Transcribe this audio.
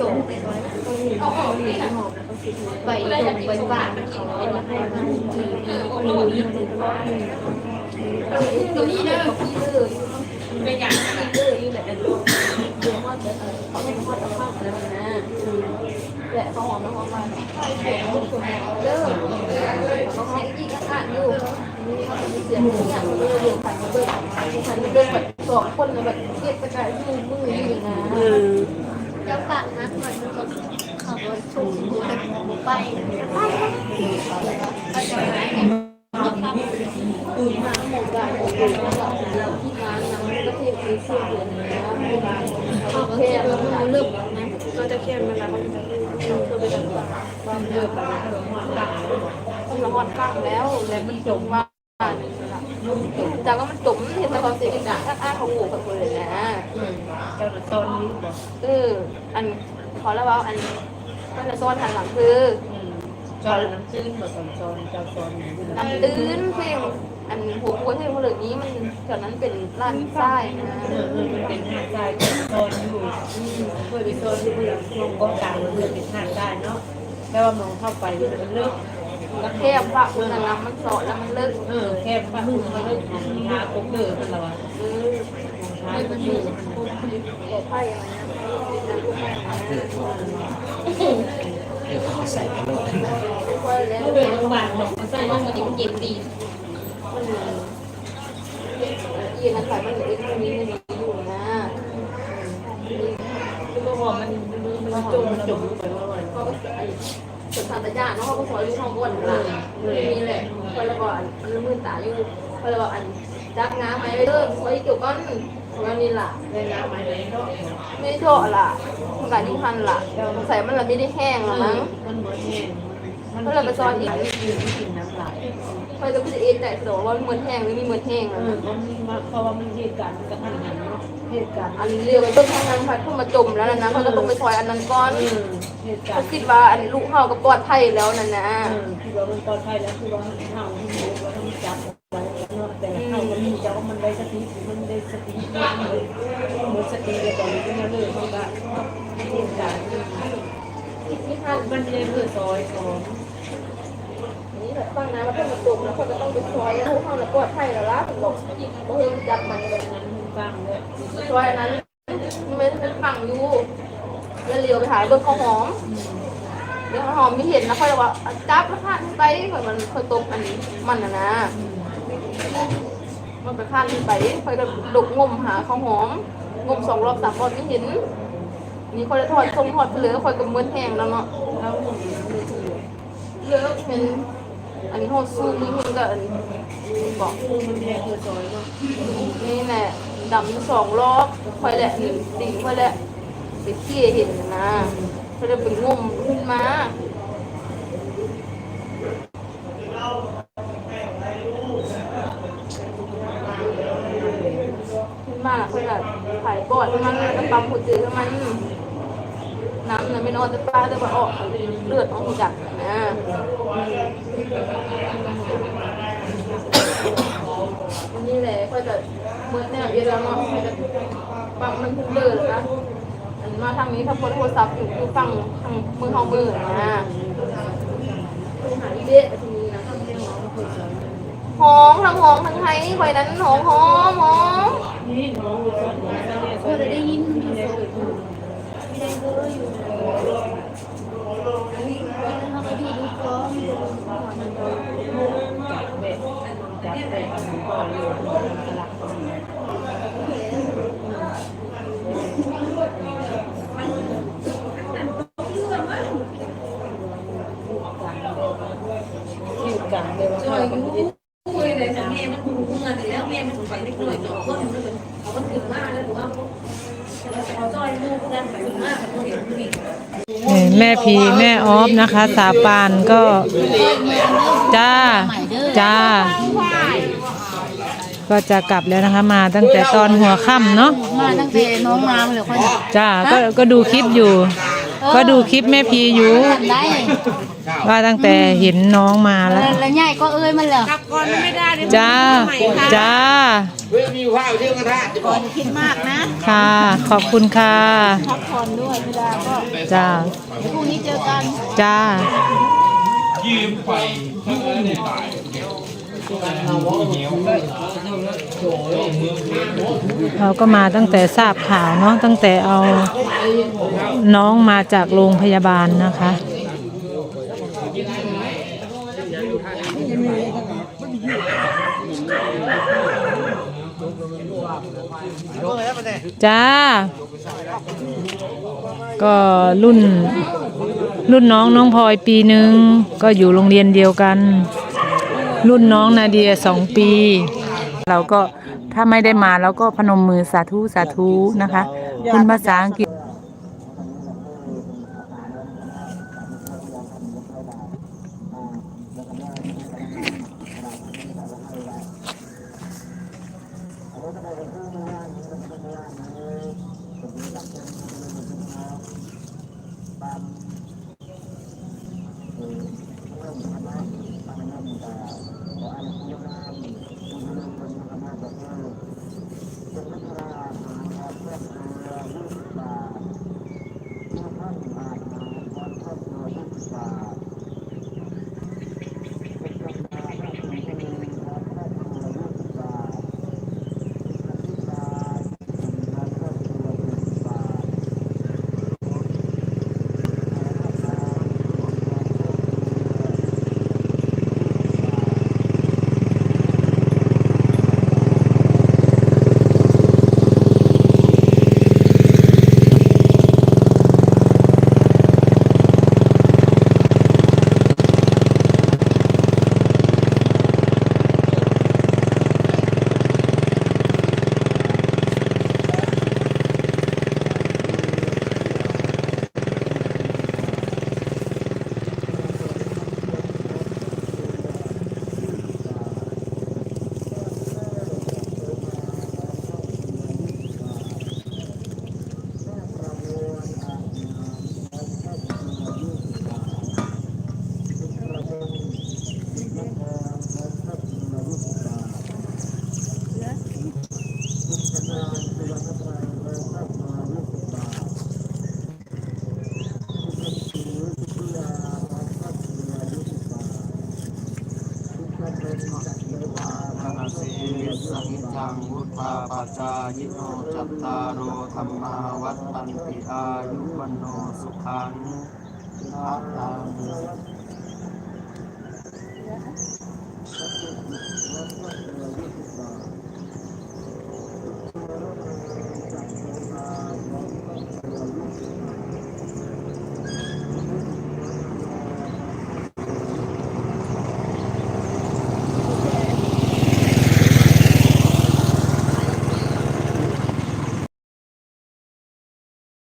จบไปไว้เออกนี่หอมไปจบไปบ้านเขาเอามาให้มันมีมีมีตรงนี้เด้อคือเป็นอย่างนั้นเด้อนี่แหละเดี๋ยวว่าจะเขาไม่ทอดกับข้าวแล้วนะแหละเขาหอมน้ำหอมมาใช่เสียงคนคนเด้อเขาให้อีกอ่านอยู่นี่เขาจะมีเสียงเนี่ยเด้อเดี๋ยวผ่านมาเบิ่งผ่านมาเบิ่งแบบสองคนแบบเทียบกระจายมือมือ จากัดนะหน่อยก็ขับรถชนดูแต่ไปไปไปจากไหนตื่นมาหมดแบบโอ้โหเราที่ร้านน้ำก็เทไปเสื้อเดือนนะเขาแค่เราเลิกนะก็จะเครียดมาแล้วคือไปต่างๆความเดือดแบบต้องระวังตั้งแล้วแล้วมันจมว่าจากว่ามันจมเห็นแต่ความเสียงดังอ้าของหมูกับคนเลยนะตอนนี้เออ อันขอแล้วว่าอันก็จะซ้อนหันหลังคือจอนน้ำตื้นบอกสอนจอนเจ้าจอนอยู่น้ำตื้นเพลงอันหัวกล้วยเพลงคนเหล่านี้มันแถวนั้นเป็นร้านทรายนะเออเออมันเป็นหาดทรายจอนอยู่เคยไปโซนที่เพื่อนลงก้อนกลางเพื่อนเป็นหาดได้เนาะแต่ว่ามองเข้าไปมันเลิกกระแคบพระคุณน้ำมันสอดแล้วมันเลิกเออแค่ป้ามือมันเลิกหาปุ๊บเดินมันละวะเออหาปุ๊บเดินป ลอดภัยอะไรนะเดี๋ยวเขาใส่กระโหลกค่อยแล้วเดินโรงพยาบาลหนองมันใส่ใส่ว่าว่ามัมันนจะเย็นดีมันยีนั้นใส่มันเหลืออีกมีมันอยู่นะก็พอมันมันจมจมไปว่าวันเขาก็ไอ้สถานตะยาเนาะเขาก็สอนอยู่ห้องก้นละมีแหละคอยระบอกอันมือตาอยู่คอยระบอกอันจักน้ำไหมเริ่มคอยเกี่ยวก้อน วันนี้ล่ะได้น้ำไหมเลยเนาะไม่โชะล่ะมันการที่พันล่ะใส่มันละไม่ได้แห้งหรอมั้งมันเหมือนแห้งมันก็เลยไปซ้อนอีกยืนกินน้ำไหลคอยจะพิจารณาใจสะดวกว่ามันเหมือนแห้งหรือไม่เหมือนแห้งเออะอมันมีมาเพราะว่ามันเหตุการณ์กระทันหันเนาะเหตุการณ์อันเรียวไปเบิ่งทางนั้นพัดเข้ามาจมแล้วนะเขาก็ต้องไปซอยอันนั้นก่อนเออเหตุการเขาณ์คิดว่าอันลูกเฮากับปลอดภัยแล้วนั่นนะเออคือว่ามันปลอดภัยแล้วคือว่ามันเห่าที่หมูว่าต้องจับไว้เนาะแต่เห่ามัน มันได้สติมันได้สติมันเลยหมดสติเลยตอนนี้ก็มาเลยเขาก็เหตุการณ์นี่ค่ะมันเลยเพื่อซอยของนี่แบบฟังนะว่าเพิ่นมาจมแล้วเขาก็ต้องไปซอยแล้วลูกเฮาน่ะปลอดภัยแล้วล่ะบอกบ่เห็นจับมันแบบนั้นฟังเลยซอยนั้นมันไม่เป็นฝังอยู่แล้วเลี้ยวไปหาเบิ่งข้าวหอมเดี๋ยวข้าวหอมไม่เห็นนะค่อยว่าจับแล้วพาดไปค่อยมันค่อยตกอันนี้มันนะนะ มันไปข้ามไปคอยก็ดกงมหาข้าวหอม งมสองรอบสามรอบไม่เห็น นี่คอยจะทอดทรงทอดไปเหลือคอยกับมือแห้งแล้วเนาะแล้วมือเหลือเป็นอันนี้หองซูนี่เพิ่งก็อันบอกคือมันแยกเพื่อซอยเนาะนี่แหละดำสองรอบคอยแหละหนึ่งดิ่งคอยแหละไปเที่ยเห็นนะคอยจะไปงมขึ้นมาขึ้นมาแล้ว คอยแบบถ่ายกอดให้งมันแล้วปั๊มหัวใจให้งมันน้ำน่ะไม่นอนแต่ปลาแต่ว่าออกเลือดออกจากนะนี่แหละค่อยจะเมื่อเนี่ยเวลาเนาะค่อยจะฟังมันถึงเลือดนะอันมาทางนี้ถ้าคนโทรศัพท์อยู่ฟังทางมือห้องมือนะคือหาอีเดะ ทีนี้นะห้องทั้งห้องทั้งไทยคอยนั้นห้องห้องห้อง นี่หนูซอยหนูซอยเนี่ยซอยได้ยินที่ได้เคยพูด เขาไปที่ดูฟ้อง จับเบ็ดจับเบ็ดหนูก่อนเลยสลักตรงนี้คิวกันเลยว่า ม่มันดูเงินแล้วแม่มันไปเล็กน้อยเนาะก็มันเป็นเขามันถึงมากแล้วหรือว่าเขาจ้อยลูกกันไปถึงมากเขาเห็นผู้หญิงแม่พีแม่ออฟนะคะ สาปานก็ จ้า จ้า ก็จะกลับแล้วนะคะ มาตั้งแต่ตอนหัวค่ำเนาะมาตั้งแต่น้องมาเลยค่อยจ้าก็ก็ดูคลิปอยู่ไป ก็ดูคลิปแม่พีอยู่ได้ว่าตั้งแต่เห็นน้องมาแล้ว แล้วใหญ่ก็เอ้ยมันเหรอจ้า จ้าเฮ้ยมีข้าวเที่ยวกระทะจะบอกคิดมากนะค่ะ ขอบคุณค่ะ พักผ่อนด้วยเวลาก็จ้าพรุ่งนี้เจอกัน จ้าเเราก็มาตั้งแต่ทราบข่าวเนาะตั้งแต่เอาน้องมาจากโรงพยาบาลนะคะจ้า ก็รุ่นรุ่นน้องน้องพลอยปีหนึ่งก็อยู่โรงเรียนเดียวกัน รุ่นน้องนาเดียสองปี เราก็ถ้าไม่ได้มาเราก็พนมมือสาธุสาธุนะคะ คุณภาษาอังกฤษ ยิโนจัตตาโรธรรมาวัฏตันติอายุวันโนสุขังภาลัง